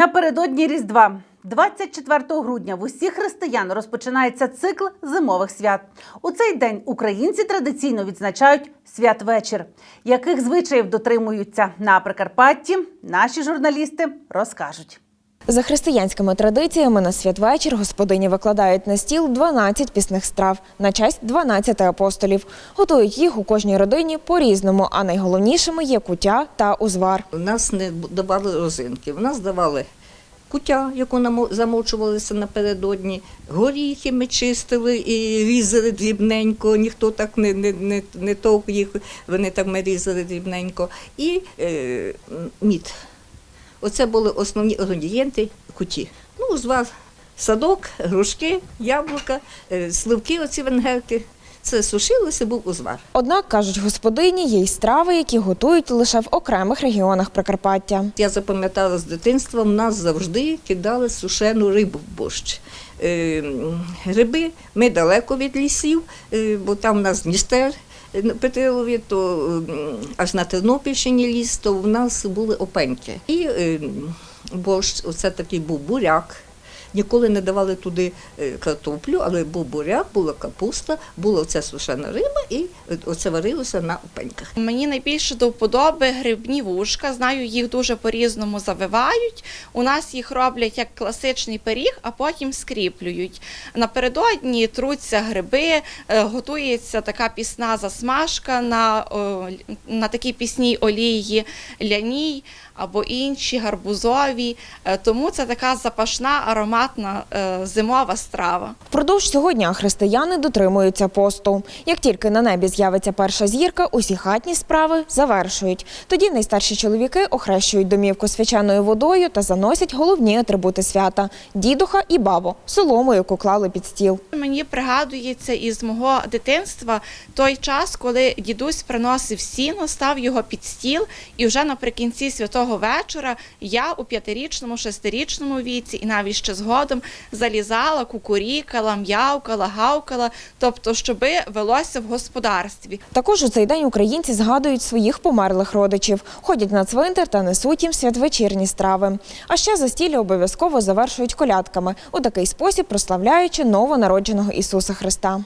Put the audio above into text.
Напередодні Різдва, 24 грудня, в усіх християн розпочинається цикл зимових свят. У цей день українці традиційно відзначають святвечір. Яких звичаїв дотримуються на Прикарпатті, наші журналісти розкажуть. За християнськими традиціями на святвечір господині викладають на стіл 12 пісних страв на честь 12 апостолів. Готують їх у кожній родині по-різному, а найголовнішими є куття та узвар. У нас не давали розинки, у нас давали куття, яку замочувалися напередодні, горіхи ми чистили і різали дрібненько, ніхто так не, не, не, не товк їх, вони так ми різали дрібненько. І е, мід. Оце були основні інгредієнти куті. Ну, звар садок, грушки, яблука, е, сливки, оці венгерки. Це сушилося, був узвар. Однак, кажуть господині, є й страви, які готують лише в окремих регіонах Прикарпаття. Я запам'ятала з дитинства, в нас завжди кидали сушену рибу в борщ. Е, м, Гриби ми далеко від лісів, е, бо там в нас Дністер. На Петрилові, то аж на Тернопільщині ліс, то в нас були опеньки. І е, борщ, оце такий був буряк. Ніколи не давали туди е, картоплю, але був буряк, була капуста, була оця сушена риба, і е, оце варилося на опеньках. Мені найбільше до вподоби грибні вушка. Знаю, їх дуже по-різному завивають. У нас їх роблять як класичний пиріг, а потім скріплюють. Напередодні труться гриби, е, готується така пісна засмажка на, на такій пісній олії ляній або інші гарбузові. Тому це така запашна ароматна е, зимова страва. Впродовж цього дня християни дотримуються посту. Як тільки на небі з'явиться перша зірка, усі хатні справи завершують. Тоді найстарші чоловіки охрещують домівку свяченою водою та заносять головні атрибути свята дідуха і бабу, солому, яку клали під стіл. Мені пригадується із мого дитинства той час, коли дідусь приносив сіно, став його під стіл, і вже наприкінці святого вечора я у п'ятирічному, шестирічному віці, і навіть ще згодом залізала, кукурікала, м'явкала, гавкала, тобто, щоби велося в господарстві. Також у цей день українці згадують своїх померлих родичів, ходять на цвинтар та несуть їм святвечірні страви. А ще застілля обов'язково завершують колядками, у такий спосіб прославляючи новонародженого Ісуса Христа.